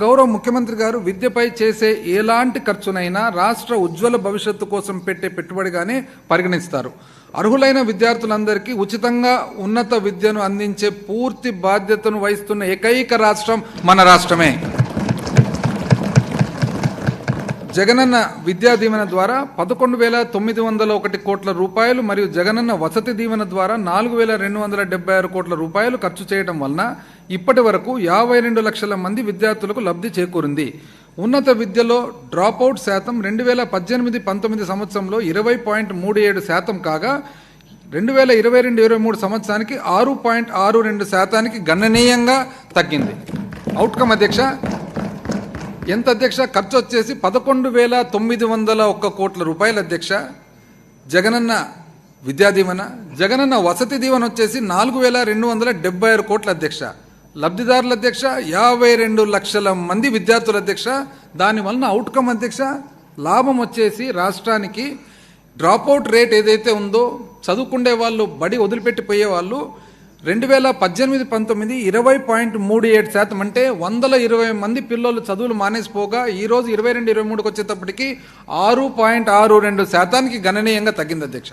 గౌరవ ముఖ్యమంత్రి గారు విద్యపై చేసే ఎలాంటి ఖర్చునైనా రాష్ట్ర ఉజ్వల భవిష్యత్తు కోసం పెట్టే పెట్టుబడిగానే పరిగణిస్తారు. అర్హులైన విద్యార్థులందరికీ ఉచితంగా ఉన్నత విద్యను అందించే పూర్తి బాధ్యతను వహిస్తున్న ఏకైక రాష్ట్రం మన రాష్ట్రమే. జగనన్న విద్యా దీవెన ద్వారా పదకొండు వేల తొమ్మిది వందల ఒకటి కోట్ల రూపాయలు మరియు జగనన్న వసతి దీవెన ద్వారా నాలుగు వేల రెండు వందల డెబ్బై ఆరు కోట్ల రూపాయలు ఖర్చు చేయడం వలన ఇప్పటి వరకు యాభై రెండు లక్షల మంది విద్యార్థులకు లబ్ధి చేకూరింది. ఉన్నత విద్యలో డ్రాపౌట్ శాతం రెండు వేల పద్దెనిమిది పంతొమ్మిది సంవత్సరంలో ఇరవై పాయింట్ మూడు ఏడు శాతం కాగా రెండు వేల ఇరవై రెండు ఇరవై మూడు సంవత్సరానికి ఆరు పాయింట్ ఆరు రెండు శాతానికి గణనీయంగా తగ్గింది. అవుట్కమ్ అధ్యక్ష ఎంత అధ్యక్ష? ఖర్చు వచ్చేసి పదకొండు వేల తొమ్మిది వందల ఒక్క కోట్ల రూపాయల అధ్యక్ష. జగనన్న విద్యా దీవెన జగనన్న వసతి దీవెన వచ్చేసి నాలుగు వేల రెండు వందల డెబ్బై ఆరు కోట్ల అధ్యక్ష. లబ్ధిదారుల అధ్యక్ష యాభై రెండు లక్షల మంది విద్యార్థుల అధ్యక్ష. దాని వలన అవుట్కమ్ అధ్యక్ష లాభం వచ్చేసి రాష్ట్రానికి డ్రాప్అవుట్ రేట్ ఏదైతే ఉందో చదువుకుండే వాళ్ళు బడి వదిలిపెట్టిపోయే వాళ్ళు రెండు వేల పద్దెనిమిది పంతొమ్మిది ఇరవై పాయింట్ మూడు ఏడు శాతం అంటే వందల ఇరవై మంది పిల్లలు చదువులు మానేసిపోగా ఈరోజు ఇరవై రెండు ఇరవై మూడుకి వచ్చేటప్పటికి ఆరు పాయింట్ ఆరు రెండు శాతానికి గణనీయంగా తగ్గింది అధ్యక్ష.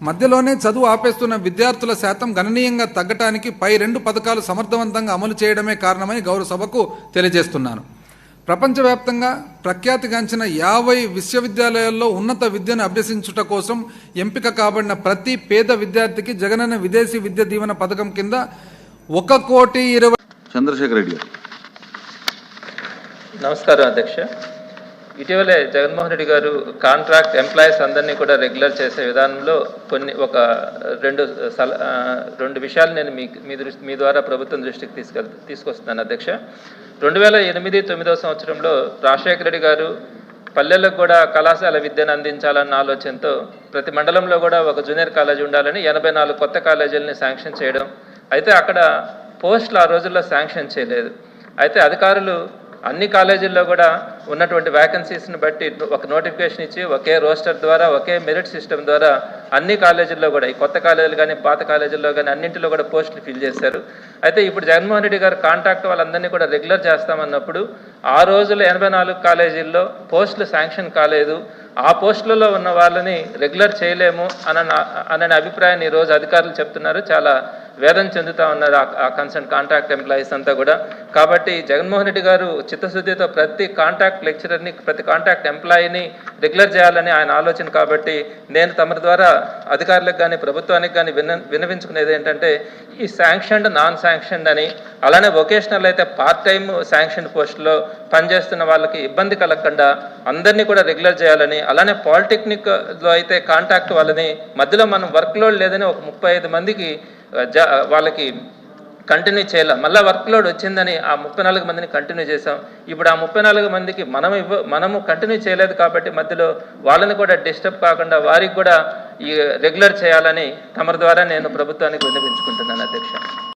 మధ్యలోనే చదువు ఆపేస్తున్న విద్యార్థుల శాతం గణనీయంగా తగ్గటానికి పై రెండు పథకాలు సమర్థవంతంగా అమలు చేయడమే కారణమని గౌరవ సభకు తెలియజేస్తున్నాను. ప్రపంచవ్యాప్తంగా ప్రఖ్యాతిగాంచిన యాభై విశ్వవిద్యాలయాల్లో ఉన్నత విద్యను అభ్యసించుట కోసం ఎంపిక కాబడిన ప్రతి పేద విద్యార్థికి జగనన్న విదేశీ విద్య దీవెన పథకం కింద ఒక కోటి ఇరవై చంద్రశేఖర్ రెడ్డి గారు. నమస్కారం అధ్యక్ష. ఇటీవలే జగన్మోహన్ రెడ్డి గారు కాంట్రాక్ట్ ఎంప్లాయీస్ అందరినీ కూడా రెగ్యులర్ చేసే విధానంలో కొన్ని ఒక రెండు సల రెండు విషయాలు నేను మీ మీ దృష్టి మీ ద్వారా ప్రభుత్వం దృష్టికి తీసుకెళ్ తీసుకొస్తున్నాను అధ్యక్ష. రెండు వేల ఎనిమిది తొమ్మిదవ సంవత్సరంలో రాజశేఖర రెడ్డి గారు పల్లెలకు కూడా కళాశాల విద్యను అందించాలన్న ఆలోచనతో ప్రతి మండలంలో కూడా ఒక జూనియర్ కాలేజీ ఉండాలని ఎనభై నాలుగు కొత్త కాలేజీలని శాంక్షన్ చేయడం. అయితే అక్కడ పోస్టులు ఆ రోజుల్లో శాంక్షన్ చేయలేదు. అయితే అధికారులు అన్ని కాలేజీల్లో కూడా ఉన్నటువంటి వ్యాకెన్సీస్ని బట్టి ఒక నోటిఫికేషన్ ఇచ్చి ఒకే రోస్టర్ ద్వారా ఒకే మెరిట్ సిస్టమ్ ద్వారా అన్ని కాలేజీల్లో కూడా ఈ కొత్త కాలేజీలు కానీ పాత కాలేజీల్లో కానీ అన్నింటిలో కూడా పోస్టులు ఫిల్ చేశారు. అయితే ఇప్పుడు జగన్మోహన్ రెడ్డి గారు కాంట్రాక్ట్ వాళ్ళందరినీ కూడా రెగ్యులర్ చేస్తామన్నప్పుడు ఆ రోజుల్లో ఎనభై నాలుగు కాలేజీల్లో పోస్టులు శాంక్షన్ కాలేదు. ఆ పోస్టులలో ఉన్న వాళ్ళని రెగ్యులర్ చేయలేము అన్న అనే అభిప్రాయాన్ని ఈరోజు అధికారులు చెప్తున్నారు. చాలా వేదన చెందుతా ఉన్నారు. ఆ- కన్సర్న్ కాంట్రాక్ట్ ఎంప్లాయీస్ అంతా కూడా. కాబట్టి జగన్మోహన్ రెడ్డి గారు చిత్తశుద్ధితో ప్రతి కాంట్రాక్ట్ లెక్చరర్ని ప్రతి కాంట్రాక్ట్ ఎంప్లాయీని రెగ్యులర్ చేయాలని ఆయన ఆలోచన కాబట్టి నేను తమ ద్వారా అధికారులకు కానీ ప్రభుత్వానికి కానీ విన్న వినవించుకునేది ఏంటంటే ఈ శాంక్షన్డ్ నాన్ శాంక్షన్డ్ అని అలానే వొకేషనల్ అయితే పార్ట్ టైం శాంక్షన్ పోస్టులో పనిచేస్తున్న వాళ్ళకి ఇబ్బంది కలగకుండా అందరినీ కూడా రెగ్యులర్ చేయాలని అలానే పాలిటెక్నిక్లో అయితే కాంటాక్ట్ వాళ్ళని మధ్యలో మనం వర్క్ లోడ్ లేదని ఒక ముప్పై ఐదు మందికి వాళ్ళకి కంటిన్యూ చేయాలి. మళ్ళీ వర్క్ లోడ్ వచ్చిందని ఆ ముప్పై నాలుగు మందిని కంటిన్యూ చేసాం ఇప్పుడు ఆ ముప్పై నాలుగు మందికి మనం ఇవ్వ మనము కంటిన్యూ చేయలేదు కాబట్టి మధ్యలో వాళ్ళని కూడా డిస్టర్బ్ కాకుండా వారికి కూడా ఈ రెగ్యులర్ చేయాలని తమరి ద్వారా నేను ప్రభుత్వానికి విన్నవించుకుంటున్నాను అధ్యక్ష.